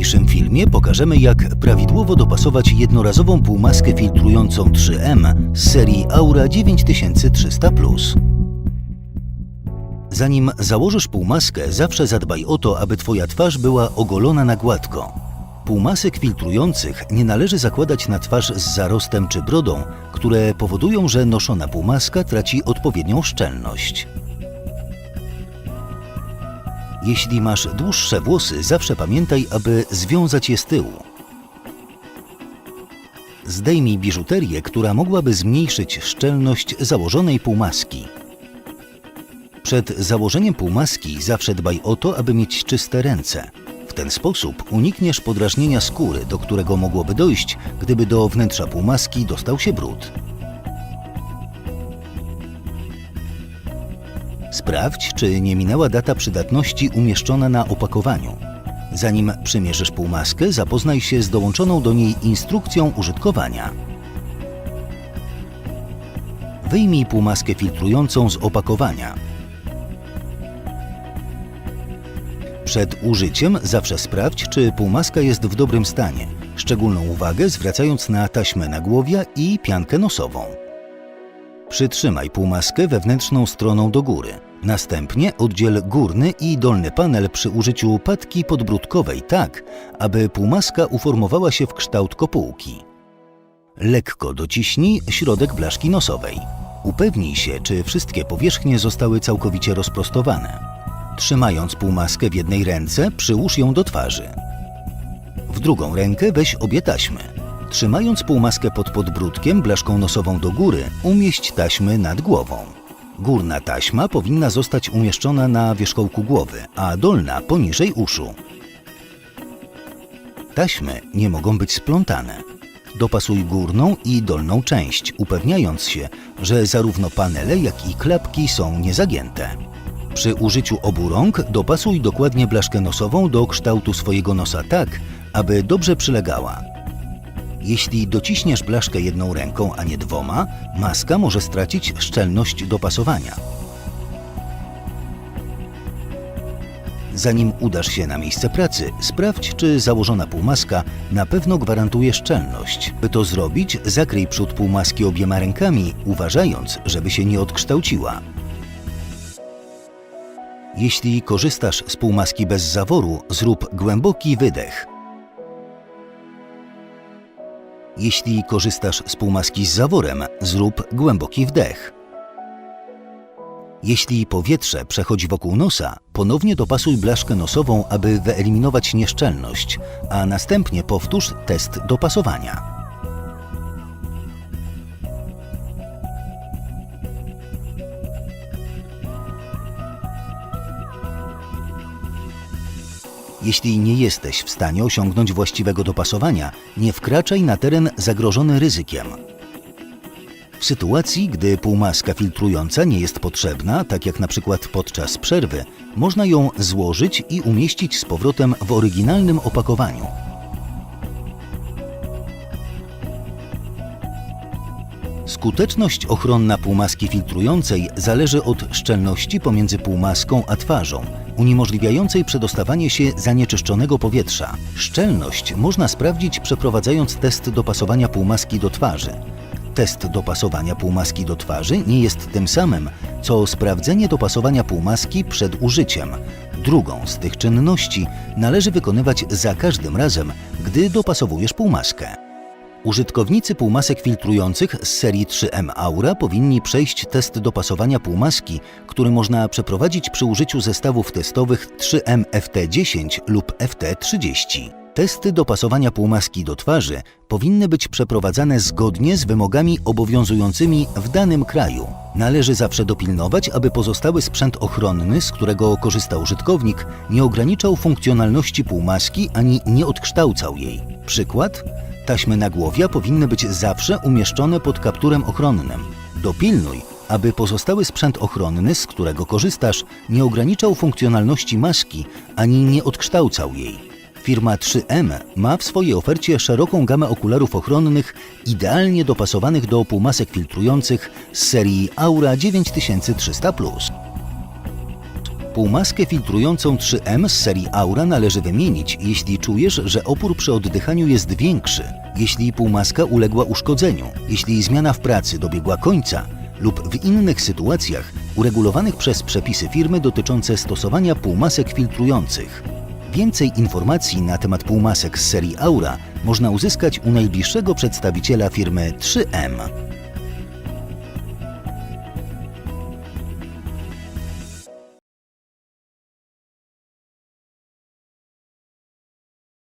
niniejszym filmie pokażemy, jak prawidłowo dopasować jednorazową półmaskę filtrującą 3M z serii Aura 9300. Zanim założysz półmaskę, zawsze zadbaj o to, aby Twoja twarz była ogolona na gładko. Półmasek filtrujących nie należy zakładać na twarz z zarostem czy brodą, które powodują, że noszona półmaska traci odpowiednią szczelność. Jeśli masz dłuższe włosy, zawsze pamiętaj, aby związać je z tyłu. Zdejmij biżuterię, która mogłaby zmniejszyć szczelność założonej półmaski. Przed założeniem półmaski zawsze dbaj o to, aby mieć czyste ręce. W ten sposób unikniesz podrażnienia skóry, do którego mogłoby dojść, gdyby do wnętrza półmaski dostał się brud. Sprawdź, czy nie minęła data przydatności umieszczona na opakowaniu. Zanim przymierzysz półmaskę, zapoznaj się z dołączoną do niej instrukcją użytkowania. Wyjmij półmaskę filtrującą z opakowania. Przed użyciem zawsze sprawdź, czy półmaska jest w dobrym stanie, szczególną uwagę zwracając na taśmę nagłowia i piankę nosową. Przytrzymaj półmaskę wewnętrzną stroną do góry. Następnie oddziel górny i dolny panel przy użyciu patki podbródkowej tak, aby półmaska uformowała się w kształt kopułki. Lekko dociśnij środek blaszki nosowej. Upewnij się, czy wszystkie powierzchnie zostały całkowicie rozprostowane. Trzymając półmaskę w jednej ręce, przyłóż ją do twarzy. W drugą rękę weź obie taśmy. Trzymając półmaskę pod podbródkiem blaszką nosową do góry, umieść taśmy nad głową. Górna taśma powinna zostać umieszczona na wierzchołku głowy, a dolna poniżej uszu. Taśmy nie mogą być splątane. Dopasuj górną i dolną część, upewniając się, że zarówno panele, jak i klapki są niezagięte. Przy użyciu obu rąk dopasuj dokładnie blaszkę nosową do kształtu swojego nosa tak, aby dobrze przylegała. Jeśli dociśniesz blaszkę jedną ręką, a nie dwoma, maska może stracić szczelność dopasowania. Zanim udasz się na miejsce pracy, sprawdź, czy założona półmaska na pewno gwarantuje szczelność. By to zrobić, zakryj przód półmaski obiema rękami, uważając, żeby się nie odkształciła. Jeśli korzystasz z półmaski bez zaworu, zrób głęboki wydech. Jeśli korzystasz z półmaski z zaworem, zrób głęboki wdech. Jeśli powietrze przechodzi wokół nosa, ponownie dopasuj blaszkę nosową, aby wyeliminować nieszczelność, a następnie powtórz test dopasowania. Jeśli nie jesteś w stanie osiągnąć właściwego dopasowania, nie wkraczaj na teren zagrożony ryzykiem. W sytuacji, gdy półmaska filtrująca nie jest potrzebna, tak jak na przykład podczas przerwy, można ją złożyć i umieścić z powrotem w oryginalnym opakowaniu. Skuteczność ochronna półmaski filtrującej zależy od szczelności pomiędzy półmaską a twarzą, uniemożliwiającej przedostawanie się zanieczyszczonego powietrza. Szczelność można sprawdzić przeprowadzając test dopasowania półmaski do twarzy. Test dopasowania półmaski do twarzy nie jest tym samym, co sprawdzenie dopasowania półmaski przed użyciem. Drugą z tych czynności należy wykonywać za każdym razem, gdy dopasowujesz półmaskę. Użytkownicy półmasek filtrujących z serii 3M Aura powinni przejść test dopasowania półmaski, który można przeprowadzić przy użyciu zestawów testowych 3M FT10 lub FT30. Testy dopasowania półmaski do twarzy powinny być przeprowadzane zgodnie z wymogami obowiązującymi w danym kraju. Należy zawsze dopilnować, aby pozostały sprzęt ochronny, z którego korzysta użytkownik, nie ograniczał funkcjonalności półmaski ani nie odkształcał jej. Przykład? Taśmy nagłowia powinny być zawsze umieszczone pod kapturem ochronnym. Dopilnuj, aby pozostały sprzęt ochronny, z którego korzystasz, nie ograniczał funkcjonalności maski ani nie odkształcał jej. Firma 3M ma w swojej ofercie szeroką gamę okularów ochronnych idealnie dopasowanych do półmasek filtrujących z serii Aura 9300. Półmaskę filtrującą 3M z serii Aura należy wymienić, jeśli czujesz, że opór przy oddychaniu jest większy, jeśli półmaska uległa uszkodzeniu, jeśli zmiana w pracy dobiegła końca lub w innych sytuacjach uregulowanych przez przepisy firmy dotyczące stosowania półmasek filtrujących. Więcej informacji na temat półmasek z serii Aura można uzyskać u najbliższego przedstawiciela firmy 3M.